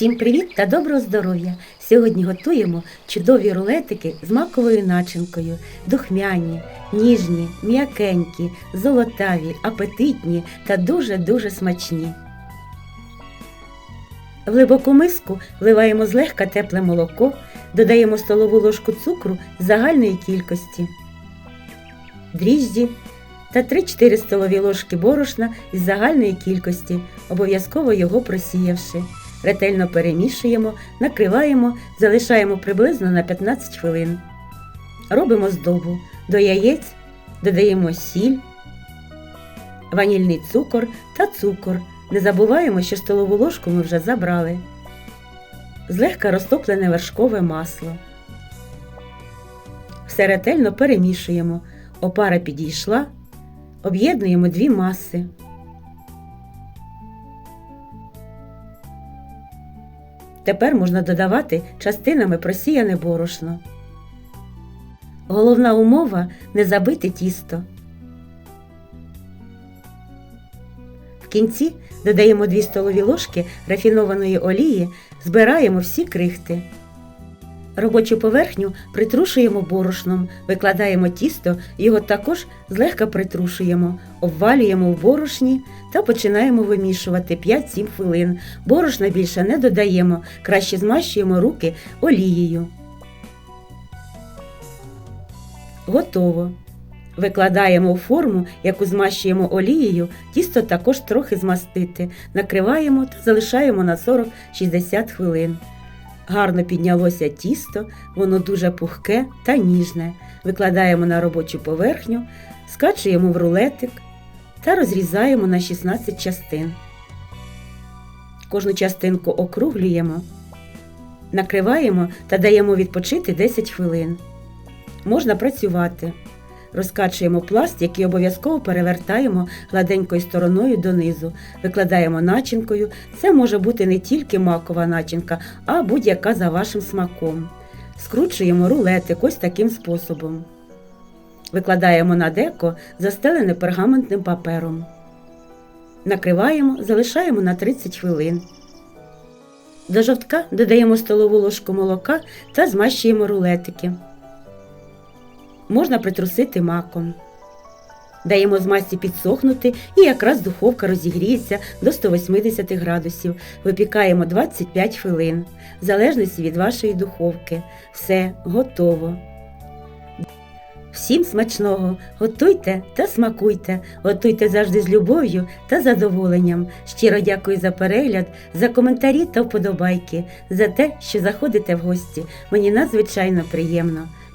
Всім привіт та доброго здоров'я! Сьогодні готуємо чудові рулетики з маковою начинкою, духмяні, ніжні, м'якенькі, золотаві, апетитні та дуже-дуже смачні. В глибоку миску вливаємо злегка тепле молоко, додаємо столову ложку цукру загальної кількості, дріжджі та 3-4 столові ложки борошна із загальної кількості, обов'язково його просіявши. Ретельно перемішуємо, накриваємо, залишаємо приблизно на 15 хвилин. Робимо здобу. До яєць додаємо сіль, ванільний цукор та цукор. Не забуваємо, що столову ложку ми вже забрали. Злегка розтоплене вершкове масло. Все ретельно перемішуємо. Опара підійшла. Об'єднуємо дві маси. Тепер можна додавати частинами просіяне борошно. Головна умова не забити тісто. В кінці додаємо 2 столові ложки рафінованої олії, збираємо всі крихти. Робочу поверхню притрушуємо борошном, викладаємо тісто, його також злегка притрушуємо, обвалюємо в борошні та починаємо вимішувати 5-7 хвилин. Борошна більше не додаємо, краще змащуємо руки олією. Готово. Викладаємо у форму, яку змащуємо олією, тісто також трохи змастити, накриваємо та залишаємо на 40-60 хвилин. Гарно піднялося тісто, воно дуже пухке та ніжне. Викладаємо на робочу поверхню, скачуємо в рулетик та розрізаємо на 16 частин. Кожну частинку округлюємо, накриваємо та даємо відпочити 10 хвилин. Можна працювати. Розкачуємо пласт, який обов'язково перевертаємо гладенькою стороною донизу, викладаємо начинкою. Це може бути не тільки макова начинка, а будь-яка за вашим смаком. Скручуємо рулетик ось таким способом. Викладаємо на деко, застелене пергаментним папером. Накриваємо, залишаємо на 30 хвилин. До жовтка додаємо столову ложку молока та змащуємо рулетики можна притрусити маком. Даємо змасті підсохнути і якраз духовка розігріється до 180 градусів. Випікаємо 25 хвилин, в залежності від вашої духовки. Все готово. Всім смачного! Готуйте та смакуйте, готуйте завжди з любов'ю та задоволенням. Щиро дякую за перегляд, за коментарі та вподобайки, за те, що заходите в гості. Мені надзвичайно приємно.